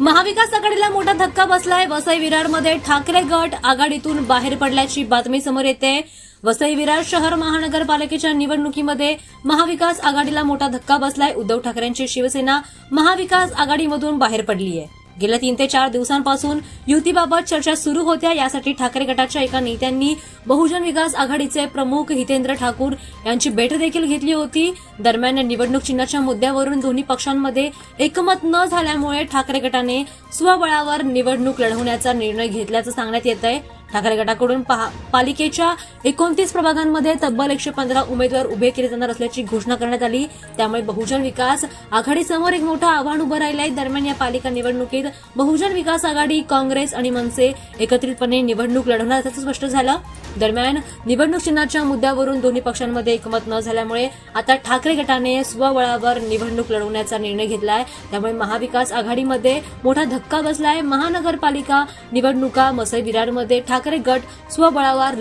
महाविकास आघाडीला मोठा धक्का बसलाय. वसई विरारमध्ये ठाकरे गट आघाडीतून बाहेर पडल्याची बातमी समोर येते. वसई विरार शहर महानगरपालिकेच्या निवडणुकीमध्ये महाविकास आघाडीला मोठा धक्का बसलाय. उद्धव ठाकरेंची शिवसेना महाविकास आघाडीमधून बाहेर पडली आहे गेल्या तीन ते चार दिवसांपासून युतीबाबत चर्चा सुरू होत्या. यासाठी ठाकरे गटाच्या एका नेत्यांनी बहुजन विकास आघाडीचे प्रमुख हितेंद्र ठाकूर यांची भेट देखील घेतली होती. दरम्यान निवडणूक चिन्हाच्या मुद्द्यावरून दोन्ही पक्षांमध्ये एकमत न झाल्यामुळे ठाकरे गटाने स्वबळावर निवडणूक लढवण्याचा निर्णय घेतल्याचं सांगण्यात येत आहे ठाकरे गटाकडून पालिकेच्या एकोणतीस प्रभागांमध्ये तब्बल एकशे पंधरा उमेदवार उभे केले जाणार असल्याची घोषणा करण्यात आली. त्यामुळे बहुजन विकास आघाडीसमोर एक मोठं आव्हान उभं राहिलं आहे दरम्यान या पालिका निवडणुकीत बहुजन विकास आघाडी काँग्रेस आणि मनसे एकत्रितपणे निवडणूक लढवणार असल्याचं स्पष्ट झालं. दरम्यान निवडणूक चिन्हाच्या मुद्द्यावरून दोन्ही पक्षांमध्ये एकमत न झाल्यामुळे आता ठाकरे गटाने स्वबळावर निवडणूक लढवण्याचा निर्णय घेतलाय. त्यामुळे महाविकास आघाडीमध्ये मोठा धक्का बसलाय. महानगरपालिका निवडणुका मसई विरारमध्ये ठाकरे गट स्वबळावर